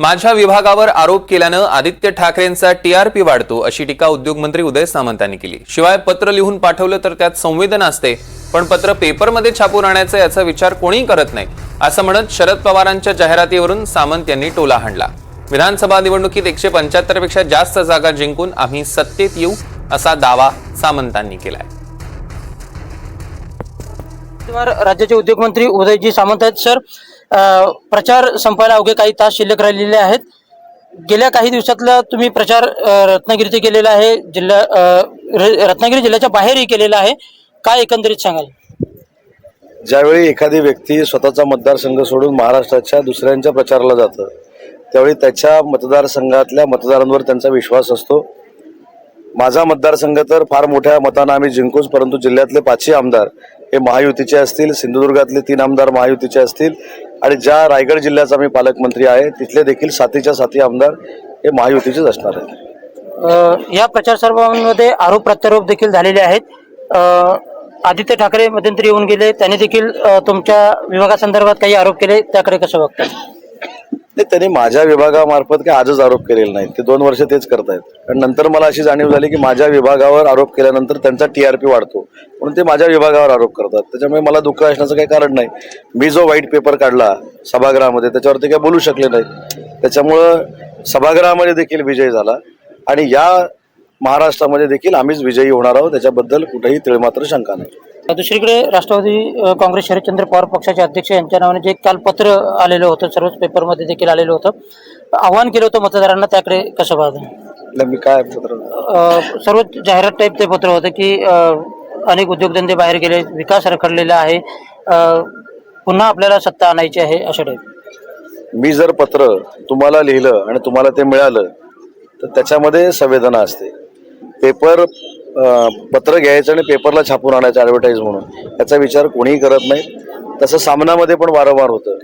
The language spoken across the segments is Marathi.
माझ्या विभागावर आरोप केल्यानं आदित्य ठाकरेंचा टीआरपी वाढतो अशी टीका उद्योगमंत्री उदय सामंत यांनी केली. शिवाय पत्र लिहून पाठवलं तर त्यात संवेदना असते पण पत्र पेपरमध्ये छापून आणायचं याचा विचार कोणीही करत नाही असं म्हणत शरद पवारांच्या जाहिरातीवरून सामंत यांनी टोला हाणला. विधानसभा निवडणुकीत एकशे पंच्याहत्तरपेक्षा जास्त जागा जिंकून आम्ही सत्तेत येऊ असा दावा सामंतांनी केलाय. नमस्कार राज्याचे उद्योगमंत्री उदयजी सामंत आहेत. सर प्रचार संपायला अवघे काही तास शिल्लक राहिलेले आहेत. गेल्या काही दिवसातला तुम्ही प्रचार रत्नागिरीचे केलेला आहे जिल्हा र- रत्नागिरी जिल्ह्याच्या बाहेरही केलेला आहे. काय एकंदरीत सांगाल? ज्यावेळी एखादी व्यक्ती स्वतःचा मतदारसंघ सोडून महाराष्ट्राच्या दुसऱ्यांच्या प्रचाराला जातं त्यावेळी त्याच्या मतदारसंघातल्या मतदारांवर त्यांचा विश्वास असतो. माझा मतदारसंघ तर फार मोठ्या मतानं आम्ही जिंकूच परंतु जिल्ह्यातले पाचही आमदार हे महायुतीचे असतील सिंधुदुर्गातले तीन आमदार महायुतीचे असतील आणि ज्या रायगड जिल्ह्याचा मी पालकमंत्री आहे तिथले देखील साथीच्या साथी आमदार हे महायुतीचेच असणार आहेत. या प्रचारसभांमध्ये आरोप प्रत्यारोप देखील झालेले आहेत. आदित्य ठाकरे मध्यंतरी येऊन गेले त्यांनी देखील तुमच्या विभागासंदर्भात काही आरोप केले त्याकडे कसं बघतात नाही त्यांनी माझ्या विभागामार्फत काही आजच आरोप केलेले नाहीत. ते दोन वर्ष तेच करतायत. आणि नंतर मला अशी जाणीव झाली की माझ्या विभागावर आरोप केल्यानंतर त्यांचा टी आर पी वाढतो. म्हणून ते माझ्या विभागावर आरोप करतात. त्याच्यामुळे मला दुःख असण्याचं काही कारण नाही. मी जो व्हाईट पेपर काढला सभागृहामध्ये त्याच्यावर ते काही बोलू शकले नाहीत त्याच्यामुळं सभागृहामध्ये देखील विजय झाला. आणि या महाराष्ट्रामध्ये देखील आम्हीच विजयी होणार आहोत. त्याच्याबद्दल कुठेही तिळमात्र शंका नाही. दुसरीकडे राष्ट्रवादी काँग्रेस शरदचंद्र पवार पक्षाचे अध्यक्ष यांच्या नावाने जे काल पत्र आलेलं होतं सर्वच पेपरमध्ये देखील आलेलं होतं. आव्हान केलं होतं मतदारांना त्याकडे कसं पाहतो? मी काय पत्र? सर्व जाहिरात टाईप ते पत्र होतं की अनेक उद्योगधंदे बाहेर गेले विकास रखडलेला आहे पुन्हा आपल्याला सत्ता आणायची आहे अशा टाईप मी जर पत्र तुम्हाला लिहिलं आणि तुम्हाला ते मिळालं तर त्याच्यामध्ये संवेदना असते. पेपर पत्र घ्यायचं आणि पेपरला छापून आणायचं ॲडव्हर्टाईज म्हणून. याचा विचार कोणीही करत नाही. तसं सामनामध्ये पण वारंवार होतं.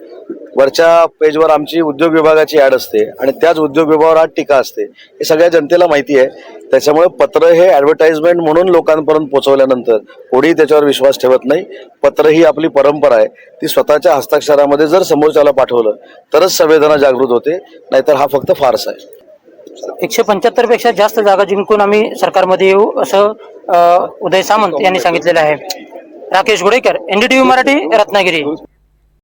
वरच्या पेजवर आमची उद्योग विभागाची ॲड असते आणि त्याच उद्योग विभागावर आज टीका असते. हे सगळ्या जनतेला माहिती आहे. त्याच्यामुळे पत्र हे ॲडव्हर्टाइजमेंट म्हणून लोकांपर्यंत पोहोचवल्यानंतर कोणीही त्याच्यावर विश्वास ठेवत नाही. पत्र ही आपली परंपरा आहे. ती स्वतःच्या हस्ताक्षरामध्ये जर समोरच्याला पाठवलं तरच संवेदना जागृत होते. नाहीतर हा फक्त फारसा आहे. एकशे पंच्याहत्तरपेक्षा जास्त जागा जिंकून आम्ही सरकारमध्ये येऊ असं उदय सामंत यांनी सांगितलेलं आहे. राकेश गोडेकर एनडीटीव्ही मराठी रत्नागिरी.